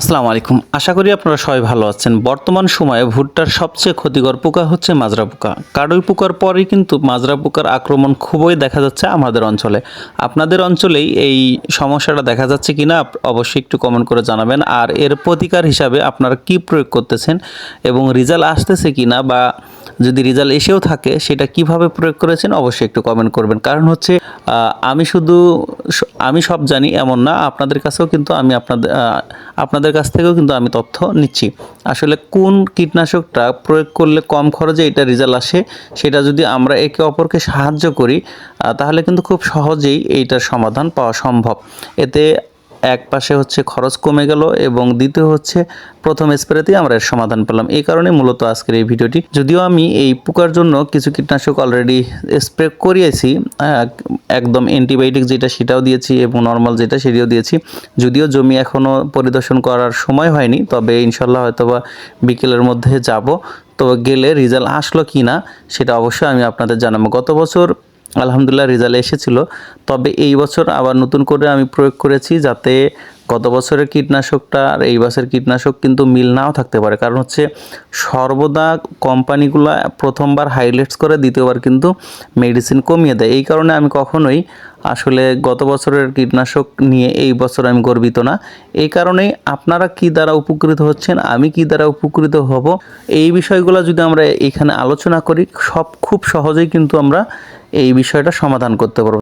আসসালামু আলাইকুম। আশা করি আপনারা সবাই ভালো আছেন। বর্তমান সময়ে ভুট্টার সবচেয়ে ক্ষতিকর পোকা হচ্ছে মাজরা পোকা। কাডুই পোকার পরেই কিন্তু মাজরা পোকার আক্রমণ খুবই দেখা যাচ্ছে আমাদের অঞ্চলে। আপনাদের অঞ্চলেই এই সমস্যাটা দেখা যাচ্ছে কিনা না অবশ্যই একটু কমেন্ট করে জানাবেন। আর এর প্রতিকার হিসাবে আপনারা কি প্রয়োগ করতেছেন এবং রেজাল্ট আসতেছে কিনা বা যদি রেজাল্ট এসেও থাকে, সেটা কীভাবে প্রয়োগ করেছেন অবশ্যই একটু কমেন্ট করবেন। কারণ হচ্ছে আমি শুধু আমি সব জানি, এমন না, আপনাদের কাছেও কিন্তু আমি আপনাদের আপনাদের কাছ থেকেও কিন্তু আমি তথ্য নিচ্ছি। আসলে কোন কীটনাশকটা প্রয়োগ করলে কম খরচে এটা রেজাল্ট আসে, সেটা যদি আমরা একে অপরকে সাহায্য করি তাহলে কিন্তু খুব সহজেই এইটার সমাধান পাওয়া সম্ভব। এতে এক পাশে হচ্ছে খরচ কমে গেল এবং দ্বিতীয় হচ্ছে প্রথম স্প্রেতেই আমরা এর সমাধান পেলাম। এই কারণে মূলত আজকের এই ভিডিওটি। যদিও আমি এই পোকার জন্য কিছু কীটনাশক অলরেডি স্প্রে করিয়েছি একদম অ্যান্টিবায়োটিক যেটা সেটাও দিয়েছি এবং নর্মাল যেটা সেটাও দিয়েছি। যদিও জমি এখনও পরিদর্শন করার সময় হয়নি, তবে ইনশাল্লাহ হয়তোবা বিকেলের মধ্যে যাব। তো গেলে রেজাল্ট আসলো কি না সেটা অবশ্যই আমি আপনাদের জানাব। গত বছর আলহামদুলিল্লাহ রেজাল্ট এসেছিল। তবে এই বছর আবার নতুন করে আমি প্রয়োগ করেছি যাতে গত বছরের কীটনাশকটা আর এই বছরের কীটনাশক কিন্তু মিল নাও থাকতে পারে। কারণ হচ্ছে সর্বদা কোম্পানিগুলো প্রথমবার হাইলাইটস করে, দ্বিতীয়বার কিন্তু মেডিসিন কমিয়ে দেয়। এই কারণে আমি কখনোই আসলে গত বছরের কীটনাশক নিয়ে এই বছর আমি গর্বিত না। এই কারণেই আপনারা কি দ্বারা উপকৃত হচ্ছেন, আমি কি দ্বারা উপকৃত হব, এই বিষয়গুলো যদি আমরা এখানে আলোচনা করি, সব খুব সহজেই কিন্তু আমরা এই বিষয়টা সমাধান করতে পারব।